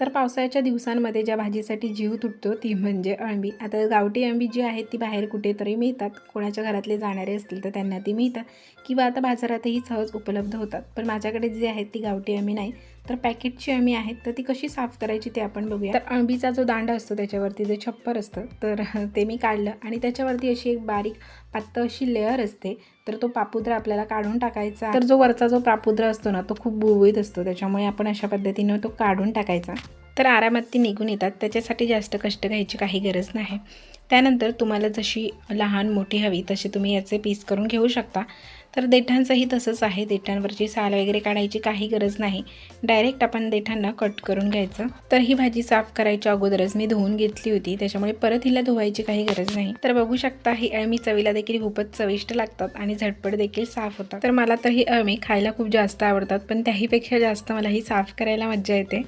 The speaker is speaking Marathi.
तर पावसाळ्याच्या दिवसांमध्ये ज्या भाजीसाठी जीव तुटतो ती म्हणजे अळंबी आता गावठी अळंबी जी आहेत ती बाहेर कुठेतरी मिळतात. कोणाच्या घरातले जाणारे असतील तर त्यांना ती मिळतात किंवा आता बाजारातही सहज उपलब्ध होतात. पण माझ्याकडे जी आहेत ती गावठी अळंबी नाही. तर पॅकेटची अळंबी आहेत तर ती कशी साफ करायची ते आपण बघूया. तर अळंबीचा जो दांडा असतो त्याच्यावरती जे छप्पर असतं तर ते मी काढलं. आणि त्याच्यावरती अशी एक बारीक पातळ अशी लेअर असते. तर तो पापुद्रा आपल्याला काढून टाकायचा. तर जो वरचा जो पापुद्रा असतो ना तो खूप बुळबुळीत असतो. त्याच्यामुळे आपण अशा पद्धतीनं तो काढून टाकायचा. तर आरामात ती निघून येतात. त्याच्यासाठी जास्त कष्ट घ्यायची काही गरज नाही. त्यानंतर तुम्हाला जशी लहान मोठी हवी तशी तुम्ही याचे पीस करून घेऊ शकता. तर देठांचंही तसंच आहे. देठांवरची साल वगैरे काढायची काही गरज नाही. डायरेक्ट आपण देठांना कट करून घ्यायचं. तर ही भाजी साफ करायच्या अगोदरच मी धुवून घेतली होती. त्याच्यामुळे परत हिला धुवायची काही गरज नाही. तर बघू शकता ही अळमी चवीला देखील खूपच चविष्ट लागतात आणि झटपट देखील साफ होतात. तर मला तर ही अळमी खायला खूप जास्त आवडतात पण त्याहीपेक्षा जास्त मला ही साफ करायला मज्जा येते.